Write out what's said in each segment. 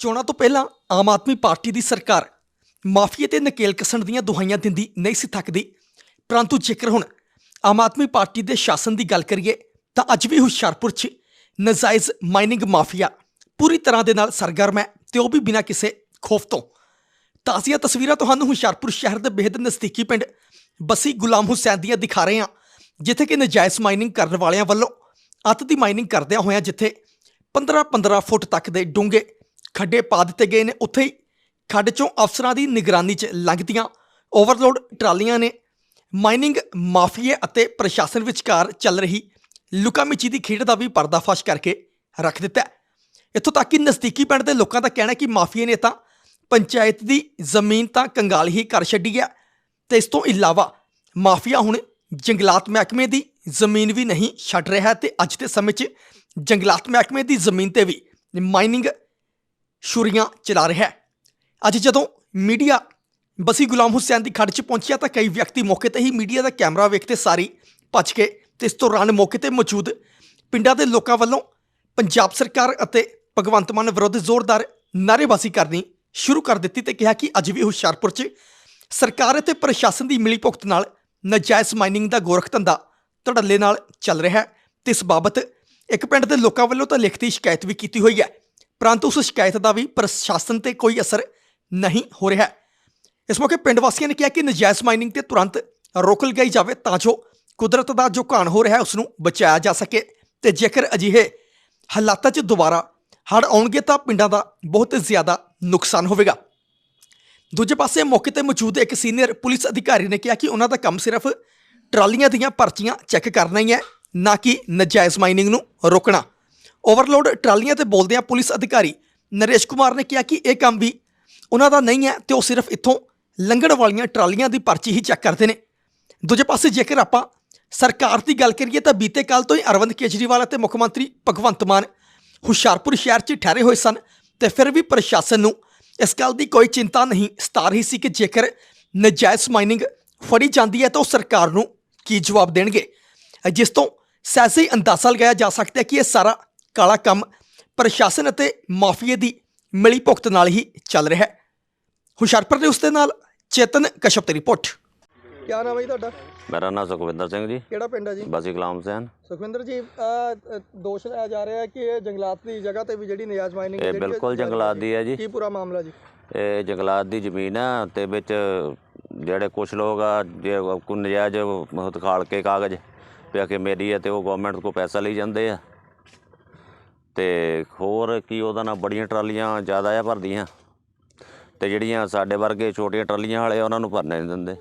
ਚੋਣਾਂ ਤੋਂ ਪਹਿਲਾਂ ਆਮ ਆਦਮੀ ਪਾਰਟੀ ਦੀ ਸਰਕਾਰ ਮਾਫੀਏ ਤੇ ਨਕੇਲ ਕਸਣ ਦੀਆਂ ਦੁਹਾਈਆਂ ਦਿੰਦੀ ਨਹੀਂ ਸੀ ਥੱਕਦੀ। ਪਰੰਤੂ ਜੇਕਰ ਹੁਣ ਆਮ ਆਦਮੀ ਪਾਰਟੀ ਦੇ ਸ਼ਾਸਨ ਦੀ ਗੱਲ ਕਰੀਏ, ਤਾਂ ਅੱਜ ਵੀ ਹੁਸ਼ਿਆਰਪੁਰ 'ਚ ਨਜਾਇਜ਼ ਮਾਈਨਿੰਗ ਮਾਫੀਆ ਪੂਰੀ ਤਰ੍ਹਾਂ ਦੇ ਨਾਲ ਸਰਗਰਮ ਹੈ ਤੇ ਉਹ ਵੀ ਬਿਨਾਂ ਕਿਸੇ ਖੋਫ ਤੋਂ। ਤਾਜ਼ੀਆਂ ਤਸਵੀਰਾਂ ਤੁਹਾਨੂੰ ਹੁਸ਼ਿਆਰਪੁਰ ਸ਼ਹਿਰ ਦੇ ਬੇਹੱਦ ਨਜ਼ਦੀਕੀ ਪਿੰਡ ਬਸੀ ਗੁਲਾਮ ਹੁਸੈਨ ਦੀਆਂ ਦਿਖਾ ਰਹੇ ਹਾਂ, ਜਿੱਥੇ ਕਿ ਨਜਾਇਜ਼ ਮਾਈਨਿੰਗ ਕਰਨ ਵਾਲਿਆਂ ਵੱਲੋਂ ਅੱਤ ਦੀ ਮਾਈਨਿੰਗ ਕਰਦਿਆਂ ਹੋਇਆਂ ਜਿੱਥੇ 15-15 ਫੁੱਟ ਤੱਕ ਦੇ ਡੂੰਘੇ ਖੱਡੇ ਪਾ ਦਿੱਤੇ ਗਏ ਨੇ। ਉੱਥੇ ਹੀ ਖੱਡ ਚੋਂ ਅਫਸਰਾਂ ਦੀ ਨਿਗਰਾਨੀ 'ਚ ਲੰਘਦੀਆਂ ਓਵਰਲੋਡ ਟਰਾਲੀਆਂ ਨੇ ਮਾਈਨਿੰਗ ਮਾਫੀਏ ਅਤੇ ਪ੍ਰਸ਼ਾਸਨ ਵਿਚਕਾਰ ਚੱਲ ਰਹੀ ਲੁਕਾ ਮਿਚੀ ਦੀ ਖੇਡ ਦਾ ਵੀ ਪਰਦਾਫਾਸ਼ ਕਰਕੇ ਰੱਖ ਦਿੱਤਾ ਇੱਥੋਂ ਤੱਕ ਕਿ ਨਜ਼ਦੀਕੀ ਪਿੰਡ ਦੇ ਲੋਕਾਂ ਦਾ ਕਹਿਣਾ ਕਿ ਮਾਫੀਏ ਨੇ ਤਾਂ ਪੰਚਾਇਤ ਦੀ ਜ਼ਮੀਨ ਤਾਂ ਕੰਗਾਲ ਹੀ ਕਰ ਛੱਡੀ ਹੈ ਤੇ ਇਸ ਤੋਂ ਇਲਾਵਾ ਮਾਫੀਆ ਹੁਣ ਜੰਗਲਾਤ ਮਹਿਕਮੇ ਦੀ ਜ਼ਮੀਨ ਵੀ ਨਹੀਂ ਛੱਡ ਰਿਹਾ ਤੇ ਅੱਜ ਦੇ ਸਮੇਂ 'ਚ ਜੰਗਲਾਤ ਮਹਿਕਮੇ ਦੀ ਜ਼ਮੀਨ ਤੇ ਵੀ ਮਾਈਨਿੰਗ ਛੁਰੀਆਂ ਚਲਾ ਰਿਹਾ ਹੈ। ਅੱਜ ਜਦੋਂ ਮੀਡੀਆ ਬਸੀ ਗੁਲਾਮ ਹੁਸੈਨ ਦੀ ਖੱਡ 'ਚ ਪਹੁੰਚਿਆ ਤਾਂ ਕਈ ਵਿਅਕਤੀ ਮੌਕੇ ਤੇ ਹੀ ਮੀਡੀਆ ਦਾ ਕੈਮਰਾ ਵੇਖਦੇ ਸਾਰੀ ਭੱਜ ਕੇ ਤੇ ਇਸ ਦੌਰਾਨ ਮੌਕੇ ਤੇ ਮੌਜੂਦ ਪਿੰਡਾਂ ਦੇ ਲੋਕਾਂ ਵੱਲੋਂ ਪੰਜਾਬ ਸਰਕਾਰ ਅਤੇ ਭਗਵੰਤ ਮਾਨ ਵਿਰੁੱਧ ਜ਼ੋਰਦਾਰ ਨਾਅਰੇਬਾਜ਼ੀ ਕਰਨੀ ਸ਼ੁਰੂ ਕਰ ਦਿੱਤੀ ਤੇ ਕਿਹਾ ਕਿ ਅੱਜ ਵੀ ਹੁਸ਼ਿਆਰਪੁਰ 'ਚ ਸਰਕਾਰ ਅਤੇ ਪ੍ਰਸ਼ਾਸਨ ਦੀ ਮਿਲੀਭੁਗਤ ਨਾਲ ਨਜਾਇਜ਼ ਮਾਈਨਿੰਗ ਦਾ ਗੋਰਖ ਧੰਦਾ ਧੜੱਲੇ ਨਾਲ ਚੱਲ ਰਿਹਾ ਹੈ ਤੇ ਇਸ ਬਾਬਤ ਇੱਕ ਪਿੰਡ ਦੇ ਲੋਕਾਂ ਵੱਲੋਂ ਤਾਂ ਲਿਖਤੀ ਸ਼ਿਕਾਇਤ ਵੀ ਕੀਤੀ ਹੋਈ ਹੈ। ਪਰੰਤੂ ਉਸ ਸ਼ਿਕਾਇਤ ਦਾ ਵੀ ਪ੍ਰਸ਼ਾਸਨ ਤੇ ਕੋਈ ਅਸਰ ਨਹੀਂ ਹੋ ਰਿਹਾ। ਹੈ ਇਸ ਮੌਕੇ ਪਿੰਡ ਵਾਸੀਆਂ ਨੇ ਕਿਹਾ ਕਿ ਨਜਾਇਜ਼ ਮਾਈਨਿੰਗ ਤੇ ਤੁਰੰਤ ਰੋਕ ਲਗਾਈ ਜਾਵੇ ਤਾਂ ਜੋ ਕੁਦਰਤ ਦਾ ਜੋ ਘਾਣ ਹੋ ਰਿਹਾ ਹੈ ਉਸ ਨੂੰ ਬਚਾਇਆ ਜਾ ਸਕੇ ਤੇ ਜੇਕਰ ਅਜਿਹੇ ਹਾਲਾਤਾਂ 'ਚ ਦੁਬਾਰਾ ਹੜ੍ਹ ਆਉਣਗੇ ਤਾਂ ਪਿੰਡਾਂ ਦਾ ਬਹੁਤ ਜ਼ਿਆਦਾ ਨੁਕਸਾਨ ਹੋਵੇਗਾ। ਦੂਜੇ ਪਾਸੇ ਮੌਕੇ ਤੇ ਮੌਜੂਦ ਇੱਕ ਸੀਨੀਅਰ ਪੁਲਿਸ ਅਧਿਕਾਰੀ ਨੇ ਕਿਹਾ ਕਿ ਉਹਨਾਂ ਦਾ ਕੰਮ ਸਿਰਫ ਟਰਾਲੀਆਂ ਦੀਆਂ ਪਰਚੀਆਂ ਚੈੱਕ ਕਰਨਾ ਹੀ ਹੈ, ਨਾ ਕਿ ਨਜਾਇਜ਼ ਮਾਈਨਿੰਗ ਨੂੰ ਰੋਕਣਾ। ਓਵਰਲੋਡ ਟਰਾਲੀਆਂ ਤੇ ਬੋਲਦਿਆਂ ਪੁਲਿਸ ਅਧਿਕਾਰੀ ਨਰੇਸ਼ ਕੁਮਾਰ ਨੇ ਕਿਹਾ ਕਿ ਇਹ ਕੰਮ ਵੀ ਉਹਨਾਂ ਦਾ ਨਹੀਂ ਹੈ ਤੇ ਉਹ ਸਿਰਫ ਇੱਥੋਂ ਲੰਘਣ ਵਾਲੀਆਂ ਟਰਾਲੀਆਂ ਦੀ ਪਰਚੀ ਹੀ ਚੈੱਕ ਕਰਦੇ ਨੇ। ਦੂਜੇ ਪਾਸੇ ਜੇਕਰ ਆਪਾਂ ਸਰਕਾਰ ਦੀ ਗੱਲ ਕਰੀਏ ਤਾਂ ਬੀਤੇ ਕੱਲ ਤੋਂ ਹੀ ਅਰਵਿੰਦ ਕੇਜਰੀਵਾਲ ਅਤੇ ਮੁੱਖ ਮੰਤਰੀ ਭਗਵੰਤ ਮਾਨ ਹੁਸ਼ਿਆਰਪੁਰ ਸ਼ਹਿਰ 'ਚ ਠਹਿਰੇ ਹੋਏ ਸਨ ਤੇ ਫਿਰ ਵੀ ਪ੍ਰਸ਼ਾਸਨ ਨੂੰ ਇਸ ਗੱਲ ਦੀ ਕੋਈ ਚਿੰਤਾ ਨਹੀਂ ਸਤਾ ਰਹੀ ਸੀ ਕਿ ਜੇਕਰ ਨਜਾਇਜ਼ ਮਾਈਨਿੰਗ ਫੜੀ ਜਾਂਦੀ ਹੈ ਤਾਂ ਉਹ ਸਰਕਾਰ ਨੂੰ ਕੀ ਜਵਾਬ ਦੇਣਗੇ। ਜਿਸ ਤੋਂ ਸੈਸੇ ਅੰਦਾਜ਼ਾ ਲਗਾਇਆ ਜਾ ਸਕਦਾ ਹੈ ਕਿ ਇਹ ਸਾਰਾ ਕਾਲਾ ਕੰਮ ਪ੍ਰਸ਼ਾਸਨ ਅਤੇ ਮਾਫੀਏ ਦੀ ਮਿਲੀ ਭੁਗਤ ਨਾਲ ਹੀ ਚੱਲ ਰਿਹਾ ਹੈ। ਹੁਸ਼ਿਆਰਪੁਰ ਦੇ ਉਸ ਦੇ ਨਾਲ ਚੇਤਨ ਕਸ਼ਪ ਦੀ ਰਿਪੋਰਟ। ਕੀ ਨਾਮ ਹੈ ਜੀ ਤੁਹਾਡਾ? ਮੇਰਾ ਨਾਮ ਸੁਖਵਿੰਦਰ ਸਿੰਘ ਜੀ। ਕਿਹੜਾ ਪਿੰਡ ਹੈ ਜੀ? ਬਸੀ ਗੁਲਾਮ ਹੁਸੈਨ ਸੁਖਵਿੰਦਰ ਜੀ ਦੋਸ਼ ਲਾਇਆ ਜਾ ਰਿਹਾ ਹੈ ਕਿ ਇਹ ਜੰਗਲਾਤ ਦੀ ਜਗ੍ਹਾ ਤੇ ਵੀ ਜਿਹੜੀ ਨਿਆਜ਼ ਮਾਈਨਿੰਗ ਇਹ ਬਿਲਕੁਲ ਜੰਗਲਾਤ ਦੀ ਹੈ ਜੀ। ਕੀ ਪੂਰਾ ਮਾਮਲਾ ਜੀ? ਇਹ ਜੰਗਲਾਤ ਦੀ ਜ਼ਮੀਨ ਆ ਤੇ ਵਿੱਚ ਜਿਹੜੇ ਕੁਝ ਲੋਕ ਆ ਜੇ ਕੋਈ ਨਜਾਇਜ਼ ਖਾਲ ਕੇ ਕਾਗਜ਼ ਪਿਆ ਕਿ ਮੇਰੀ ਹੈ ਤੇ ਉਹ ਗਵਰਨਮੈਂਟ ਕੋ ਪੈਸਾ ਲਈ ਜਾਂਦੇ ਆ। ਤੇ ਹੋਰ ਕੀ ਉਹਦਾ ਨਾਲ ਬੜੀਆਂ ਟਰਾਲੀਆਂ ਜ਼ਿਆਦਾ ਆ ਭਰਦੀਆਂ। ਤੇ ਜਿਹੜੀਆਂ ਸਾਡੇ ਵਰਗੇ ਛੋਟੀਆਂ ਟਰਾਲੀਆਂ ਵਾਲੇ ਉਹਨਾਂ ਨੂੰ ਭਰਨੇ ਨਹੀਂ ਦਿੰਦੇ।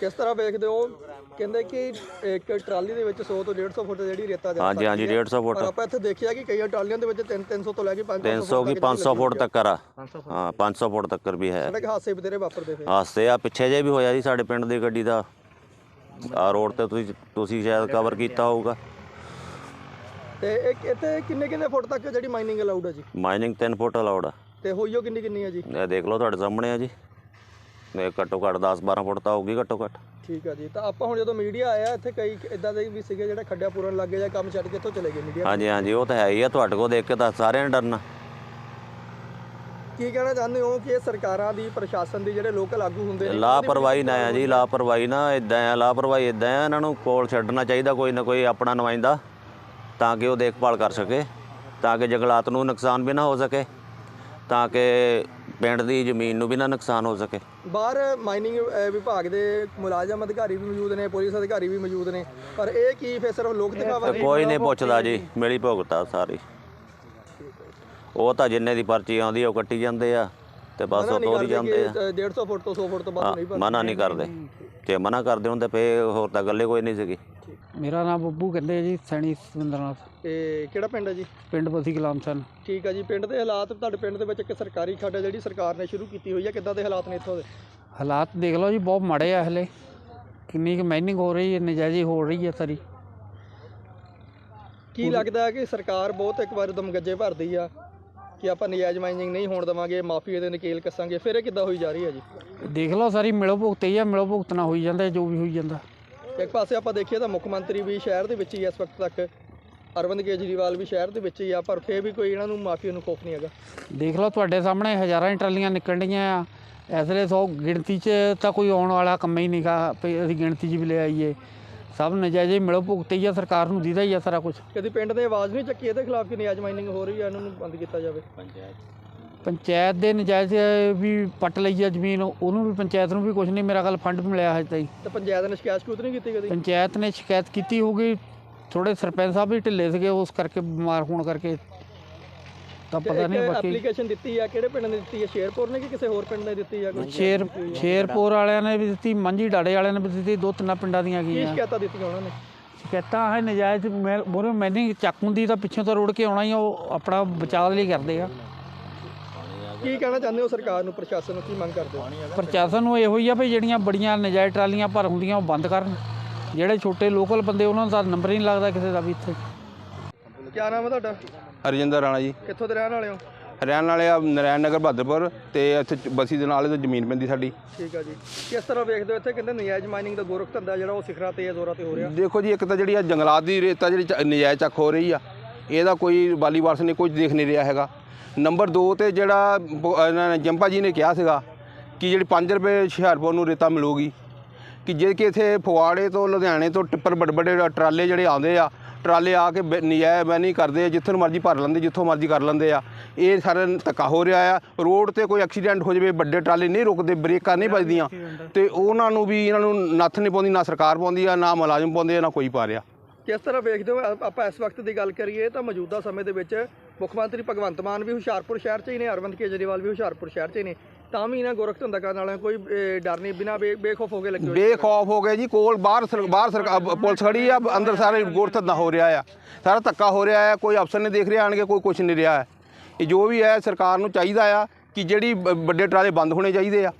ਕਿਸ ਤਰ੍ਹਾਂ ਵੇਖਦੇ ਹੋ? ਕਹਿੰਦੇ ਕਿ ਇੱਕ ਟਰਾਲੀ ਦੇ ਵਿੱਚ 100 ਤੋਂ 150 ਫੁੱਟ ਜਿਹੜੀ ਰੇਤਾ ਜਾ ਹਾਂਜੀ ਹਾਂਜੀ 150 ਪਰ ਫੁੱਟ। ਆਪਾਂ ਇੱਥੇ ਦੇਖਿਆ ਕਿ ਕਈਆਂ ਟਰਾਲੀਆਂ ਦੇ ਵਿੱਚ 3 300 ਤੋਂ ਲੈ ਕੇ 500 300 ਕੀ 500 ਫੁੱਟ ਤੱਕ ਆ। ਹਾਂ 500 ਫੁੱਟ ਤੱਕ ਵੀ ਹੈ। ਸੜਕ ਹਾਦਸੇ ਬਥੇਰੇ ਵਾਪਰਦੇ ਪਏ ਹਾਸੇ ਆ ਪਿੱਛੇ ਜੇ ਵੀ ਹੋਇਆ ਜੀ ਸਾਡੇ ਪਿੰਡ ਦੀ ਗੱਡੀ ਦਾ। ਆ ਰੋਡ ਤੇ ਤੁਸੀਂ ਤੁਸੀਂ ਸ਼ਾਇਦ ਕਵਰ ਕੀਤਾ ਹੋਊਗਾ। ਤੇ ਇੱਕ ਇੱਥੇ ਕਿੰਨੇ ਕਿੰਨੇ ਫੁੱਟ ਤੱਕ ਜਿਹੜੀ ਮਾਈਨਿੰਗ ਅਲਾਉਡ ਹੈ ਜੀ? ਮਾਈਨਿੰਗ 3 ਫੁੱਟ ਅਲਾਉਡ ਆ। ਤੇ ਹੋਈਓ ਕਿੰਨੀ ਕਿੰਨੀ ਹੈ ਜੀ? ਇਹ ਦੇਖ ਲਓ ਤੁਹਾਡੇ ਸਾਹਮਣੇ ਆ ਜੀ। ਇਹ ਘੱਟੋ ਘੱਟ 10 12 ਫੁੱਟ ਤਾਂ ਹੋਊਗੀ ਘੱਟੋ ਘੱਟ। ਠੀਕ ਆ ਜੀ। ਤਾਂ ਆਪਾਂ ਹੁਣ ਜਦੋਂ ਮੀਡੀਆ ਆਇਆ ਇੱਥੇ ਕਈ ਇਦਾਂ ਦੇ ਵੀ ਸੀਗੇ ਜਿਹੜੇ ਖੱਡਿਆ ਪੂਰਨ ਲੱਗੇ ਜਾਂ ਕੰਮ ਛੱਡ ਕੇ ਇੱਥੋਂ ਚਲੇ ਗਏ ਮੀਡੀਆ ਹਾਂਜੀ ਹਾਂਜੀ ਉਹ ਤਾਂ ਹੈ ਹੀ ਆ। ਤੁਹਾਡੇ ਕੋਲ ਦੇਖ ਕੇ ਤਾਂ ਸਾਰਿਆਂ ਨੇ ਡਰਨਾ। ਕੀ ਕਹਿਣਾ ਚਾਹੁੰਦੇ ਹੋ ਕਿ ਇਹ ਸਰਕਾਰਾਂ ਦੀ ਪ੍ਰਸ਼ਾਸਨ ਦੀ ਜਿਹੜੇ ਲੋਕਲ ਆਗੂ ਹੁੰਦੇ ਨੇ ਲਾਪਰਵਾਹੀ ਨਾ ਆ ਜੀ ਲਾਪਰਵਾਹੀ ਨਾ ਇਦਾਂ ਆ ਲਾਪਰਵਾਹੀ ਇਦਾਂ ਆ ਇਹਨਾਂ ਨੂੰ ਕੋਲ ਛੱਡਣਾ ਚਾਹੀਦਾ ਕੋਈ ਨਾ ਕੋਈ ਆਪਣਾ ਨੁਮਾਇੰਦਾ। ਤਾਂ ਕਿ ਉਹ ਦੇਖਭਾਲ ਕਰ ਸਕੇ ਤਾਂ ਕਿ ਜੰਗਲਾਤ ਨੂੰ ਨੁਕਸਾਨ ਵੀ ਨਾ ਹੋ ਸਕੇ ਤਾਂ ਕਿ ਪਿੰਡ ਦੀ ਜ਼ਮੀਨ ਨੂੰ ਵੀ ਨਾ ਨੁਕਸਾਨ ਹੋ ਸਕੇ। ਬਾਹਰ ਮਾਈਨਿੰਗ ਵਿਭਾਗ ਦੇ ਮੁਲਾਜ਼ਮ ਅਧਿਕਾਰੀ ਵੀ ਮੌਜੂਦ ਨੇ ਪੁਲਿਸ ਅਧਿਕਾਰੀ ਵੀ ਮੌਜੂਦ ਨੇ ਪਰ ਇਹ ਕੀ ਫਿਰ ਸਿਰਫ ਲੋਕ ਦਿਖਾਵਾ ਕੋਈ ਨਹੀਂ ਪੁੱਛਦਾ ਜੀ ਮਿਲੀ ਭੁਗਤਾ ਸਾਰੀ। ਉਹ ਤਾਂ ਜਿੰਨੇ ਦੀ ਪਰਚੀ ਆਉਂਦੀ ਉਹ ਕੱਟੀ ਜਾਂਦੇ ਆ। ਤੇ ਬਸ ਉਹ ਤੋਰੀ ਜਾਂਦੇ ਆ 150 ਫੁੱਟ ਤੋਂ 100 ਫੁੱਟ ਤੋਂ ਬਾਅਦ ਨਹੀਂ ਹਾਂ, ਮਨਾ ਨਹੀਂ ਕਰਦੇ। ਜੇ ਮਨਾ ਕਰਦੇ ਹੁੰਦੇ ਫੇ ਹੋਰ ਤਾਂ ਗੱਲੇ ਕੋਈ ਨਹੀਂ ਸੀਗੀ। ਮੇਰਾ ਨਾਮ ਬੱਬੂ ਕਹਿੰਦੇ ਆ ਜੀ ਸੈਣੀ ਸੁੰਦਰਨਾਥ ਤੇ ਕਿਹੜਾ ਪਿੰਡ ਹੈ ਜੀ? ਪਿੰਡ ਬਸੀ ਗੁਲਾਮ ਸਨ। ਠੀਕ ਹੈ ਜੀ ਪਿੰਡ ਦੇ ਹਾਲਾਤ ਤੁਹਾਡੇ ਪਿੰਡ ਦੇ ਵਿੱਚ ਇੱਕ ਸਰਕਾਰੀ ਖੱਡ ਹੈ ਜਿਹੜੀ ਸਰਕਾਰ ਨੇ ਸ਼ੁਰੂ ਕੀਤੀ ਹੋਈ ਹੈ ਕਿੱਦਾਂ ਦੇ ਹਾਲਾਤ ਨੇ ਇੱਥੋਂ ਦੇ? ਹਾਲਾਤ ਦੇਖ ਲਓ ਜੀ ਬਹੁਤ ਮਾੜੇ ਆ ਹਲੇ। ਕਿੰਨੀ ਕੁ ਮਾਈਨਿੰਗ ਹੋ ਰਹੀ ਹੈ ਨਜਾਇਜ਼ੀ ਹੋ ਰਹੀ ਹੈ ਸਾਰੀ। ਕੀ ਲੱਗਦਾ ਹੈ ਕਿ ਸਰਕਾਰ ਬਹੁਤ ਇੱਕ ਵਾਰ ਦਮ ਗੱਜੇ ਭਰਦੀ ਆ ਕਿ ਆਪਾਂ ਨਜਾਇਜ਼ ਮਾਈਨਿੰਗ ਨਹੀਂ ਹੋਣ ਦੇਵਾਂਗੇ ਮਾਫੀਏ ਦੇ ਨਕੇਲ ਕੱਸਾਂਗੇ ਫਿਰ ਇਹ ਕਿੱਦਾਂ ਹੋਈ ਜਾ ਰਹੀ ਹੈ ਜੀ? ਦੇਖ ਲਓ ਸਾਰੀ ਮਿਲੋ ਭੁਗਤ ਹੀ ਆ ਮਿਲੋ ਭੁਗਤਣਾ ਹੋਈ ਜਾਂਦਾ ਜੋ ਵੀ ਹੋਈ ਜਾਂਦਾ। ਇੱਕ ਪਾਸੇ ਆਪਾਂ ਦੇਖੀਏ ਤਾਂ ਮੁੱਖ ਮੰਤਰੀ ਵੀ ਸ਼ਹਿਰ ਦੇ ਵਿੱਚ ਹੀ ਇਸ ਵਕਤ ਤੱਕ ਅਰਵਿੰਦ ਕੇਜਰੀਵਾਲ ਵੀ ਸ਼ਹਿਰ ਦੇ ਵਿੱਚ ਹੀ ਆ ਪਰ ਫੇਰ ਵੀ ਕੋਈ ਇਹਨਾਂ ਨੂੰ ਮਾਫੀਆ ਨੂੰ ਖੋਫ ਨਹੀਂ ਹੈਗਾ। ਦੇਖ ਲਓ ਤੁਹਾਡੇ ਸਾਹਮਣੇ ਹਜ਼ਾਰਾਂ ਟਰਾਲੀਆਂ ਨਿਕਲਣ ਡੀਆਂ ਆ। ਇਸ ਵੇਲੇ ਸੌ ਗਿਣਤੀ 'ਚ ਤਾਂ ਕੋਈ ਆਉਣ ਵਾਲਾ ਕੰਮ ਹੀ ਨਹੀਂਗਾ ਅਸੀਂ ਗਿਣਤੀ 'ਚ ਵੀ ਲੈ ਆਈਏ। ਸਭ ਨਜਾਇਜ਼ ਹੀ ਮਿਲੋ ਭੁਗਤੇ ਆ ਸਰਕਾਰ ਨੂੰ ਦੀਦਾ ਹੀ ਆ ਸਾਰਾ ਕੁਝ ਕਦੀ ਪਿੰਡ ਦੇ ਆਵਾਜ਼ ਨਹੀਂ ਚੱਕੀ ਇਹਦੇ ਖਿਲਾਫ ਕਿ ਨਿਆਜ ਮਾਈਨਿੰਗ ਹੋ ਰਹੀ ਹੈ ਇਹਨਾਂ ਨੂੰ ਬੰਦ ਕੀਤਾ ਜਾਵੇ? ਪੰਚਾਇਤ। ਦੇ ਨਜਾਇਜ਼ ਵੀ ਪੱਟ ਲਈ ਆ ਜ਼ਮੀਨ ਉਹਨੂੰ ਵੀ ਪੰਚਾਇਤ ਨੂੰ ਵੀ ਕੁਝ ਨਹੀਂ ਮੇਰਾ ਗੱਲ ਫੰਡ ਮਿਲਿਆ ਹਜੇ ਤਾਈਂ। ਤੇ ਪੰਚਾਇਤ ਨੇ ਸ਼ਿਕਾਇਤ ਸ਼ਿਕੂਤ ਨਹੀਂ ਕੀਤੀ ਕਦੀ? ਪੰਚਾਇਤ ਨੇ ਸ਼ਿਕਾਇਤ ਕੀਤੀ ਹੋਊਗੀ ਥੋੜੇ ਸਰਪੰਚ ਸਾਹਿਬ ਵੀ ਢਿੱਲੇ ਸੀਗੇ ਉਸ ਕਰਕੇ ਬਿਮਾਰ ਹੋਣ ਕਰਕੇ ਤਾਂ ਪਤਾ ਨਹੀਂ ਬਾਕੀ ਐਪਲੀਕੇਸ਼ਨ ਦਿੱਤੀ ਆ ਕਿਹੜੇ ਪਿੰਡ ਨੇ ਦਿੱਤੀ ਹੈ ਸ਼ੇਰਪੁਰ ਨੇ ਕਿ ਕਿਸੇ ਹੋਰ ਪਿੰਡ ਨੇ ਦਿੱਤੀ ਆ ਕੋਈ? ਸ਼ੇਰ ਸ਼ੇਰਪੁਰ ਵਾਲਿਆਂ ਨੇ ਵੀ ਦਿੱਤੀ ਮੰਝੀ ਡਾੜੇ ਵਾਲਿਆਂ ਨੇ ਵੀ ਦਿੱਤੀ ਦੋ ਤਿੰਨਾਂ ਪਿੰਡਾਂ ਦੀਆਂ ਕੀ ਗਈਆਂ। ਸ਼ਿਕਾਇਤਾਂ ਦਿੱਤੀਆਂ ਉਹਨਾਂ ਨੇ? ਸ਼ਿਕਾਇਤਾਂ ਹੈ ਨਜਾਇਜ਼ ਮੋਰੇ ਮੈਨਿੰਗ ਚੱਕ ਹੁੰਦੀ ਤਾਂ ਪਿੱਛੋਂ ਤਾਂ ਰੋੜ ਕੇ ਆਉਣਾ ਹੀ ਆ, ਉਹ ਆਪਣਾ ਬਚਾਅ ਲਈ ਕਰਦੇ ਆ। ਕੀ ਕਹਿਣਾ ਚਾਹੁੰਦੇ ਹੋ ਸਰਕਾਰ ਨੂੰ ਪ੍ਰਸ਼ਾਸਨ ਨੂੰ ਕੀ ਮੰਗ ਕਰਦੇ ਹੋ? ਪ੍ਰਸ਼ਾਸਨ ਨੂੰ ਇਹੋ ਹੀ ਆ ਵੀ ਜਿਹੜੀਆਂ ਬੜੀਆਂ ਨਜਾਇਜ਼ ਟਰਾਲੀਆਂ ਭਰ ਹੁੰਦੀਆਂ ਉਹ ਬੰਦ ਕਰਨ। ਜਿਹੜੇ ਛੋਟੇ ਲੋਕਲ ਬੰਦੇ ਉਹਨਾਂ ਦਾ ਨੰਬਰ ਹੀ ਨਹੀਂ ਲੱਗਦਾ ਕਿਸੇ ਦਾ ਵੀ ਇੱਥੇ। ਕੀ ਨਾਮ ਹੈ ਤੁਹਾਡਾ? ਅਰਜਿੰਦਰ ਰਾਣਾ ਜੀ। ਕਿੱਥੋਂ ਦੇ ਰਹਿਣ ਵਾਲੇ ਹੋ? ਹਰਿਆਣਾ ਵਾਲੇ ਆ ਨਰੈਣ ਨਗਰ ਬਹਾਦਰਪੁਰ ਤੇ ਇੱਥੇ ਬਸੀ ਦੇ ਨਾਲ ਇਹ ਜ਼ਮੀਨ ਪੈਂਦੀ ਸਾਡੀ। ਠੀਕ ਆ ਜੀ। ਕਿਸ ਤਰ੍ਹਾਂ ਵੇਖਦੇ ਹੋ ਇੱਥੇ? ਕਹਿੰਦੇ ਨਜਾਇਜ਼ ਮਾਈਨਿੰਗ ਦਾ ਗੋਰਖ ਧੰਦਾ ਜਿਹੜਾ ਉਹ ਸਿਖਰਾਂ ਤੇ ਜ਼ੋਰਾਂ ਤੇ ਹੋ ਰਿਹਾ। ਦੇਖੋ ਜੀ ਇੱਕ ਤਾਂ ਜਿਹੜੀ ਆ ਜੰਗਲਾਤ ਦੀ ਰੇਤਾ ਜਿਹੜੀ ਚ- ਨਜਾਇਜ਼ ਚੱਕ ਹੋ ਰਹੀ ਆ ਇਹਦਾ ਕੋਈ ਵਾਲੀ ਵਾਰਸ ਨੇ ਕੁਝ ਦੇਖ ਨਹੀਂ ਰਿਹਾ ਹੈਗਾ। ਨੰਬਰ 2 ਤੇ ਜਿਹੜਾ ਬ- ਇਹਨਾਂ ਨੇ ਜੰਪਾ ਜੀ ਨੇ ਕਿਹਾ ਸੀਗਾ ਕਿ ਜਿਹੜੀ 5 ਰੁਪਏ ਹੁਸ਼ਿਆਰਪੁਰ ਨੂੰ ਰੇਤਾ ਮਿਲੂਗੀ ਕਿ ਜੇ ਕਿ ਇੱਥੇ ਫਗਵਾੜੇ ਤੋਂ ਲੁਧਿਆਣੇ ਤੋਂ ਟਿੱਪਰ ਵੱਡੇ ਵੱਡੇ ਟਰਾਲੇ ਜਿਹੜੇ ਆਉਂਦੇ ਆ ਟਰਾਲੇ ਆ ਕੇ ਬ- ਨਜਾਇਜ਼ ਮੈਨੀ ਕਰਦੇ ਆ, ਜਿੱਥੋਂ ਮਰਜ਼ੀ ਭਰ ਲੈਂਦੇ, ਜਿੱਥੋਂ ਮਰਜ਼ੀ ਕਰ ਲੈਂਦੇ ਆ। ਇਹ ਸਾਰਾ ਧੱਕਾ ਹੋ ਰਿਹਾ ਆ। ਰੋਡ ਤੇ ਕੋਈ ਐਕਸੀਡੈਂਟ ਹੋ ਜਾਵੇ, ਵੱਡੇ ਟਰਾਲੇ ਨਹੀਂ ਰੁਕਦੇ, ਬ੍ਰੇਕਾਂ ਨਹੀਂ ਵੱਜਦੀਆਂ, ਤੇ ਉਹਨਾਂ ਨੂੰ ਵੀ ਇਹਨਾਂ ਨੂੰ ਨੱਥ ਨਹੀਂ ਪਾਉਂਦੀ, ਨਾ ਸਰਕਾਰ ਪਾਉਂਦੀ ਆ, ਨਾ ਮੁਲਾਜ਼ਮ ਪਾਉਂਦੇ ਆ, ਨਾ ਕੋਈ ਪਾ ਰਿਹਾ। ਕਿਸ ਤਰ੍ਹਾਂ ਵੇਖਦੇ ਹੋ? ਆ- ਆਪਾਂ ਇਸ ਵਕਤ ਦੀ ਗੱਲ ਕਰੀਏ ਤਾਂ ਮੌਜੂਦਾ ਸਮੇਂ ਦੇ ਵਿੱਚ ਮੁੱਖ ਮੰਤਰੀ ਭਗਵੰਤ ਮਾਨ ਵੀ ਹੁਸ਼ਿਆਰਪੁਰ ਸ਼ਹਿਰ 'ਚ ਹੀ ਨੇ, ਅਰਵਿੰਦ ਕੇਜਰੀਵਾਲ ਵੀ ਹੁਸ਼ਿਆਰਪੁਰ ਸ਼ਹਿਰ 'ਚ ਹੀ ਨੇ। ਤਾਂ ਵੀ ਇਹਨਾਂ ਗੋਰਖ ਧੰਦਾ ਕਰਨ ਵਾਲਿਆਂ ਕੋਈ ਅਹ, ਡਰ ਨਹੀਂ ਬਿਨਾਂ ਬੇਖੌਫ ਹੋ ਕੇ ਲੱਗੇ ਹੋਏ ਬੇਖੌਫ ਹੋ ਗਏ ਜੀ ਕੋਲ ਬਾਹਰ ਸਰ- ਬਾਹਰ ਸਰਕਾਰ ਪੁਲਿਸ ਖੜੀ ਆ ਅੰਦਰ ਸਾਰੇ ਗੋਰ ਧੱਦਾ ਹੋ ਰਿਹਾ ਆ। ਸਾਰਾ ਧੱਕਾ ਹੋ ਰਿਹਾ ਆ ਕੋਈ ਅਫਸਰ ਨਹੀਂ ਦੇਖ ਰਿਹਾ ਆਣਗੇ ਕੋਈ ਕੁਝ ਨਹੀਂ ਰਿਹਾ। ਹੈ ਇਹ ਜੋ ਵੀ ਹੈ ਸਰਕਾਰ ਨੂੰ ਚਾਹੀਦਾ ਆ ਕਿ ਜਿਹੜੀ ਬ- ਵੱਡੇ ਟਰਾਲੇ ਬੰਦ ਹੋਣੇ ਚਾਹੀਦੇ ਆ।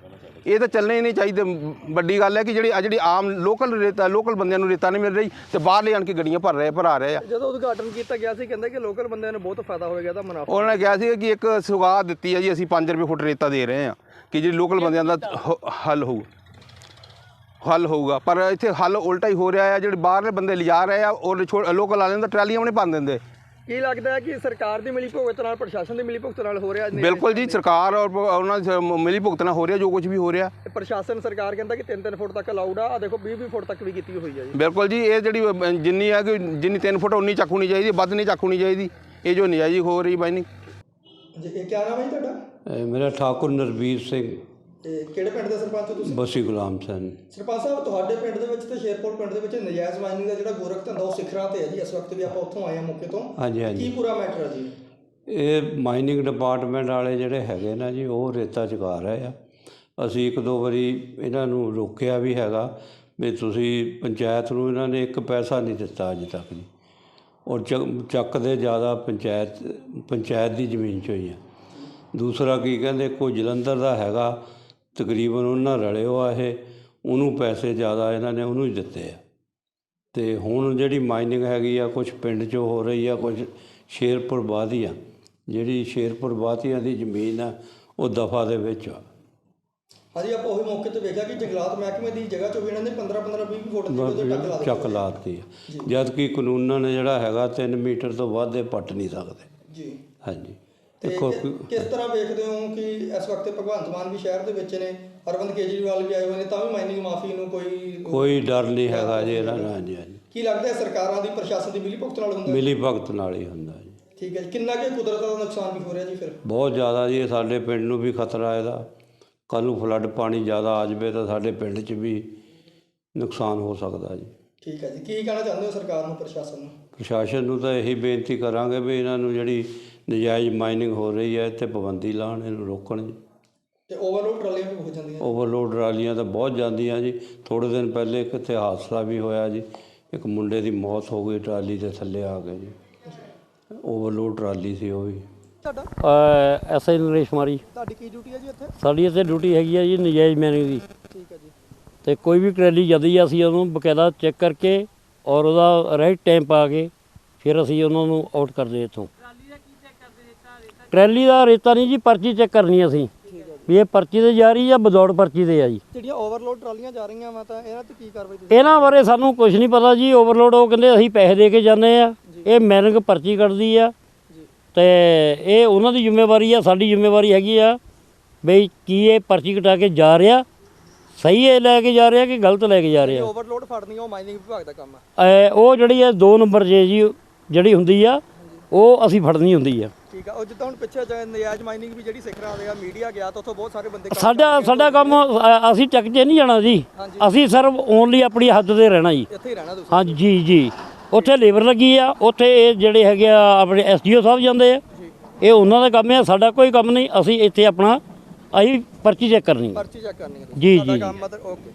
ਇਹ ਤਾਂ ਚੱਲਣੇ ਹੀ ਨਹੀਂ ਚਾਹੀਦੇ। ਵੱਡੀ ਗੱਲ ਹੈ ਕਿ ਜਿਹੜੀ ਆ ਜਿਹੜੀ ਆਮ ਲੋਕਲ ਰੇਤਾ ਲੋਕਲ ਬੰਦਿਆਂ ਨੂੰ ਰੇਤਾ ਨਹੀਂ ਮਿਲ ਰਹੀ ਤੇ ਬਾਹਰ ਲੈ ਆਣ ਕੇ ਗੱਡੀਆਂ ਭਰ ਰਹੇ ਭਰਾ ਰਹੇ ਆ। ਜਦੋਂ ਉਦਘਾਟਨ ਕੀਤਾ ਗਿਆ ਸੀ ਕਹਿੰਦੇ ਕਿ ਲੋਕਲ ਬੰਦਿਆਂ ਨੂੰ ਬਹੁਤ ਫਾਇਦਾ ਹੋਵੇਗਾ ਇਹਦਾ ਮੁਨਾਫਾ। ਉਹਨਾਂ ਨੇ ਕਿਹਾ ਸੀ ਕਿ ਇੱਕ ਸੁਗਾਤ ਦਿੱਤੀ ਹੈ ਜੀ ਅਸੀਂ 5 ਰੁਪਏ ਫੁੱਟ ਰੇਤਾ ਦੇ ਰਹੇ ਹਾਂ ਕਿ ਜਿਹੜੀ ਲੋਕਲ ਬੰਦਿਆਂ ਦਾ ਹੱਲ ਹੋਊ। ਹੱਲ ਹੋਊਗਾ ਪਰ ਇੱਥੇ ਹੱਲ ਉਲਟਾ ਹੀ ਹੋ ਰਿਹਾ ਹੈ ਜਿਹੜੇ ਬਾਹਰਲੇ ਬੰਦੇ ਲਿਜਾ ਰਹੇ ਆ ਔਰ ਲੋਕਲ ਵਾਲਿਆਂ ਦਾ ਟਰਾਲੀਆਂ ਵੀ ਨਹੀਂ ਭੰਨ ਦਿੰਦੇ। ਕੀ ਲੱਗਦਾ ਹੈ ਕਿ ਸਰਕਾਰ ਦੀ ਮਿਲੀ ਭੁਗਤ ਨਾਲ ਪ੍ਰਸ਼ਾਸਨ ਦੀ ਮਿਲੀ ਭੁਗਤ ਨਾਲ ਹੋ ਰਿਹਾ ਨਹੀਂ? ਬਿਲਕੁਲ ਜੀ ਸਰਕਾਰ ਔਰ ਉਹਨਾਂ ਦੀ ਮਿਲੀ ਭੁਗਤਣਾ ਹੋ ਰਿਹਾ ਜੋ ਕੁਝ ਵੀ ਹੋ ਰਿਹਾ। ਪ੍ਰਸ਼ਾਸਨ ਸਰਕਾਰ ਕਹਿੰਦਾ ਕਿ 3-3 ਫੁੱਟ ਤੱਕ ਅਲਾਉਡ ਆ ਆ ਦੇਖੋ 20-20 ਫੁੱਟ ਤੱਕ ਵੀ ਕੀਤੀ ਹੋਈ ਹੈ ਜੀ। ਬਿਲਕੁਲ ਜੀ ਇਹ ਜਿਹੜੀ ਜਿੰਨੀ ਹੈ ਕਿ ਜਿੰਨੀ 3 ਫੁੱਟ ਉਨੀ ਚੱਕ ਹੋਣੀ ਚਾਹੀਦੀ ਵੱਧ ਨਹੀਂ ਚੱਕ ਹੋਣੀ ਚਾਹੀਦੀ। ਇਹ ਜੋ ਨਜਾਇਜ਼ ਹੋ ਰਹੀ ਬਾਈ ਨਹੀਂ ਜੀ ਇਹ ਕੀ ਨਾਮ ਹੈ ਤੁਹਾਡਾ? ਮੇਰਾ ਠਾਕੁਰ ਨਰਵੀਰ ਸਿੰਘ। ਇਹ ਕਿਹੜੇ ਪਿੰਡ ਦੇ ਸਰਪੰਚ ਹੋ ਤੁਸੀਂ? ਬਸੀ ਗੁਲਾਮ ਸਿੰਘ ਸਰਪੰਚ ਸਾਹਿਬ ਤੁਹਾਡੇ ਪਿੰਡ ਦੇ ਵਿੱਚ ਤੇ ਸ਼ੇਰਪੁਰ ਪਿੰਡ ਦੇ ਵਿੱਚ ਨਜਾਇਜ਼ ਮਾਈਨਿੰਗ ਦਾ ਜਿਹੜਾ ਗੋਰਖ ਧੰਦਾ ਉਹ ਸਿਖਰਾਂ ਤੇ ਹੈ ਜੀ। ਇਸ ਵਕਤ ਵੀ ਆਪਾਂ ਉੱਥੋਂ ਆਏ ਹਾਂ ਮੌਕੇ ਤੋਂ। ਹਾਂਜੀ ਹਾਂਜੀ। ਕੀ ਪੂਰਾ ਮੈਟਰ ਹੈ ਜੀ? ਇਹ ਮਾਈਨਿੰਗ ਡਿਪਾਰਟਮੈਂਟ ਵਾਲੇ ਜਿਹੜੇ ਹੈਗੇ ਨਾ ਜੀ ਉਹ ਰੇਤਾ ਚੁਕਾ ਰਹੇ ਆ। ਅਸੀਂ ਇੱਕ ਦੋ ਵਾਰੀ ਇਹਨਾਂ ਨੂੰ ਰੋਕਿਆ ਵੀ ਹੈਗਾ ਵੀ ਤੁਸੀਂ ਪੰਚਾਇਤ ਨੂੰ ਇਹਨਾਂ ਨੇ ਇੱਕ ਪੈਸਾ ਨਹੀਂ ਦਿੱਤਾ ਅਜੇ ਤੱਕ ਜੀ। ਔਰ ਚੱਕ- ਚੱਕਦੇ ਜ਼ਿਆਦਾ ਪੰਚਾਇਤ ਪੰਚਾਇਤ ਦੀ ਜ਼ਮੀਨ 'ਚੋਂ ਹੀ ਆ। ਦੂਸਰਾ ਕੀ ਕਹਿੰਦੇ ਕੋਈ ਜਲੰਧਰ ਦਾ ਹੈਗਾ ਤਕਰੀਬਨ ਉਹਨਾਂ ਰਲਿਓ ਆ ਇਹ ਉਹਨੂੰ ਪੈਸੇ ਜ਼ਿਆਦਾ ਇਹਨਾਂ ਨੇ ਉਹਨੂੰ ਹੀ ਦਿੱਤੇ ਆ। ਤੇ ਹੁਣ ਜਿਹੜੀ ਮਾਈਨਿੰਗ ਹੈਗੀ ਆ ਕੁਝ ਪਿੰਡ 'ਚੋਂ ਹੋ ਰਹੀ ਆ ਕੁਝ ਸ਼ੇਰਪੁਰ ਬਾਦੀਆਂ ਜਿਹੜੀ ਸ਼ੇਰਪੁਰ ਬਾਦੀਆਂ ਦੀ ਜ਼ਮੀਨ ਆ ਉਹ ਦਫਾ ਦੇ ਵਿੱਚ ਆ। ਹਾਂਜੀ ਆਪਾਂ ਉਹੀ ਮੌਕੇ ਤੇ ਵੇਖਿਆ ਕਿ ਜੰਗਲਾਤ ਮਹਿਕਮੇ ਦੀ ਜਗ੍ਹਾ ਚੋਂ ਵੀ ਇਹਨਾਂ ਨੇ 15-15 20 ਫੁੱਟ ਦੀ ਉਹਦੇ ਟੱਕ ਲਾ ਦਿੱਤੀ। ਚੱਕ ਲਾਤੀ ਜਦ ਕਿ ਕਾਨੂੰਨਾਂ ਨੇ ਜਿਹੜਾ ਹੈਗਾ 3 ਮੀਟਰ ਤੋਂ ਵੱਧ ਪੱਟ ਨਹੀਂ ਸਕਦੇ। ਜੀ। ਹਾਂਜੀ। ਤੇ ਕਿਸ ਤਰ੍ਹਾਂ ਵੇਖਦੇ ਹੋ ਕਿ ਇਸ ਵਕਤ ਭਗਵੰਤ ਮਾਨ ਵੀ ਸ਼ਹਿਰ ਦੇ ਵਿੱਚ ਨੇ ਅਰਵਿੰਦ ਕੇਜਰੀਵਾਲ ਵੀ ਆਏ ਹੋਏ ਨੇ ਤਾਂ ਵੀ ਮਾਈਨਿੰਗ ਮਾਫੀ ਨੂੰ ਕੋਈ ਕੋਈ ਡਰ ਨਹੀਂ ਹੈਗਾ ਜੀ ਇਹਨਾਂ ਨਾਲ ਹਾਂਜੀ ਕੀ ਲੱਗਦਾ ਹੈ ਸਰਕਾਰਾਂ ਦੀ ਪ੍ਰਸ਼ਾਸਨ ਦੀ ਮਿਲੀ ਭੁਗਤ ਨਾਲ ਹੁੰਦਾ? ਮਿਲੀ ਭਗਤ ਨਾਲ ਹੀ ਹੁੰਦਾ ਜੀ। ਠੀਕ ਹੈ ਜੀ ਕਿੰਨਾ ਕਿ ਕੁਦਰਤ ਦਾ ਨੁਕਸਾਨ ਵੀ ਹੋ ਰਿਹਾ ਜੀ ਫਿਰ? ਬਹੁਤ ਜ਼ਿਆਦਾ ਜੀ ਸਾਡੇ ਪਿੰਡ ਨੂੰ ਵੀ ਖਤਰਾ ਇਹਦਾ। ਕੱਲ੍ਹ ਨੂੰ ਫਲੱਡ ਪਾਣੀ ਜ਼ਿਆਦਾ ਆ ਜਾਵੇ ਤਾਂ ਸਾਡੇ ਪਿੰਡ 'ਚ ਵੀ ਨੁਕਸਾਨ ਹੋ ਸਕਦਾ ਜੀ। ਠੀਕ ਹੈ ਜੀ ਕੀ ਕਹਿਣਾ ਚਾਹੁੰਦੇ ਹੋ ਸਰਕਾਰ ਨੂੰ ਪ੍ਰਸ਼ਾਸਨ ਨੂੰ? ਪ੍ਰਸ਼ਾਸਨ ਨੂੰ ਤਾਂ ਇਹੀ ਬੇਨਤੀ ਕਰਾਂਗੇ ਵੀ ਇਹਨਾਂ ਨੂੰ ਜਿਹੜੀ ਨਜਾਇਜ਼ ਮਾਈਨਿੰਗ ਹੋ ਰਹੀ ਹੈ ਇੱਥੇ ਪਾਬੰਦੀ ਲਾਉਣ ਇਹਨੂੰ ਰੋਕਣ ਜੀ। ਤੇ ਓਵਰਲੋਡ ਟਰਾਲੀਆਂ ਵੀ ਹੋ ਜਾਂਦੀਆਂ ਓਵਰਲੋਡ ਰਾਲੀਆਂ ਤਾਂ ਬਹੁਤ ਜਾਂਦੀਆਂ ਜੀ। ਥੋੜੇ ਦਿਨ ਪਹਿਲੇ ਇੱਕ ਇੱਥੇ ਹਾਦਸਾ ਵੀ ਹੋਇਆ ਜੀ। ਇੱਕ ਮੁੰਡੇ ਦੀ ਮੌਤ ਹੋ ਗਈ ਟਰਾਲੀ ਦੇ ਥੱਲੇ ਆ ਕੇ ਜੀ। ਓਵਰਲੋਡ ਟਰਾਲੀ ਸੀ ਉਹ ਵੀ। ਤੁਹਾਡਾ? ਐਸਆਈ ਨਰੇਸ਼ ਕੁਮਾਰੀ ਤੁਹਾਡੀ ਕੀ ਡਿਊਟੀ ਹੈ ਜੀ ਇੱਥੇ? ਸਾਡੀ ਇੱਥੇ ਡਿਊਟੀ ਹੈਗੀ ਆ ਜੀ ਨਜਾਇਜ਼ ਮੈਨਿੰਗ ਦੀ। ਠੀਕ ਹੈ ਜੀ। ਤੇ ਕੋਈ ਵੀ ਟਰੈਲੀ ਜਦੀ ਆ ਅਸੀਂ ਉਹਨੂੰ ਬਕਾਇਦਾ ਚੈੱਕ ਕਰਕੇ ਔਰ ਉਹਦਾ ਰਾਈਟ ਟਾਈਮ ਪਾ ਕੇ ਫਿਰ ਅਸੀਂ ਉਹਨਾਂ ਨੂੰ ਆਊਟ ਕਰਦੇ ਇੱਥੋਂ। ਟਰੈਲੀ ਦਾ ਰੇਤਾ ਨਹੀਂ ਜੀ ਪਰਚੀ ਚੈੱਕ ਕਰਨੀ ਅਸੀਂ। ਵੀ ਇਹ ਪਰਚੀ ਤੇ ਜਾ ਰਹੀ ਜਾਂ ਬਦੌੜ ਪਰਚੀ ਤੇ ਆ ਜੀ। ਜਿਹੜੀਆਂ ਓਵਰਲੋਡ ਟਰਾਲੀਆਂ ਜਾ ਰਹੀਆਂ ਵਾ ਤਾਂ ਇਹਨਾਂ ਤੇ ਕੀ ਕਾਰਵਾਈ ਤੁਸੀਂ ਇਹਨਾਂ ਬਾਰੇ ਸਾਨੂੰ ਕੁਝ ਨਹੀਂ ਪਤਾ ਜੀ ਓਵਰਲੋਡ ਉਹ ਕਹਿੰਦੇ ਅਸੀਂ ਪੈਸੇ ਦੇ ਕੇ ਜਾਂਦੇ ਆ। ਇਹ ਮੈਨਿੰਗ ਪਰਚੀ ਕੱਢਦੀ ਆ। ਤੇ ਇਹ ਉਹਨਾਂ ਦੀ ਜ਼ਿੰਮੇਵਾਰੀ ਆ ਸਾਡੀ ਜ਼ਿੰਮੇਵਾਰੀ ਹੈਗੀ ਆ ਬਈ ਕੀ ਇਹ ਪਰਚੀ ਕਟਾ ਕੇ ਜਾ ਰਿਹਾ ਸਹੀ ਇਹ ਲੈ ਕੇ ਜਾ ਰਿਹਾ ਕਿ ਗਲਤ ਲੈ ਕੇ ਜਾ ਰਿਹਾ। ਓਵਰਲੋਡ ਫੜਨੀਆਂ ਉਹ ਮਾਈਨਿੰਗ ਵਿਭਾਗ ਦਾ ਕੰਮ ਆ। ਉਹ ਜਿਹੜੀ ਹੈ 2 ਨੰਬਰ ਜੇ ਜੀ ਜਿਹੜੀ ਹੁੰਦੀ ਆ ਉਹ ਅਸੀਂ ਫੜਨੀ ਹੁੰਦੀ ਆ। ਠੀਕ ਆ। ਉਹ ਜਿੱਦਾਂ ਹੁਣ ਪਿੱਛੇ ਜੇ ਨਜਾਇਜ਼ ਮਾਈਨਿੰਗ ਵੀ ਜਿਹੜੀ ਸਿੱਖ ਰਹਾ ਸੀਗਾ ਮੀਡੀਆ ਗਿਆ ਤਾਂ ਉੱਥੋਂ ਬਹੁਤ ਸਾਰੇ ਬੰਦੇ ਕੰਮ ਸਾਡਾ ਸਾਡਾ ਕੰਮ ਅ, ਅਸੀਂ ਚੱਕ 'ਚ ਨਹੀਂ ਜਾਣਾ ਜੀ। ਅਸੀਂ ਸਿਰਫ ਓਨਲੀ ਆਪਣੀ ਹੱਦ ਤੇ ਰਹਿਣਾ ਜੀ। ਇੱਥੇ ਹੀ ਰਹਿਣਾ ਤੁਸੀਂ। ਹਾਂ ਜੀ ਜੀ। ਉੱਥੇ ਲੇਬਰ ਲੱਗੀ ਆ। ਉੱਥੇ ਇਹ ਜਿਹੜੇ ਹੈਗੇ ਆ ਆਪਣੇ ਐਸਡੀਓ ਸਾਹਿਬ ਜਾਂਦੇ ਆ। ਇਹ ਉਹਨਾਂ ਦਾ ਕੰਮ ਹੈ ਸਾਡਾ ਕੋਈ ਕੰਮ ਨਹੀਂ। ਅਸੀਂ ਇੱਥੇ ਆਪਣਾ ਅਸੀਂ ਪਰਚੀ ਚੈੱਕ ਕਰਨੀ ਪਰਚੀ ਚੈੱਕ ਕਰਨੀ ਹੈ ਤੁਸੀਂ। ਜੀ, ਤੁਹਾਡਾ ਜੀ, ਕੰਮ ਮਤਲਬ ਓਕੇ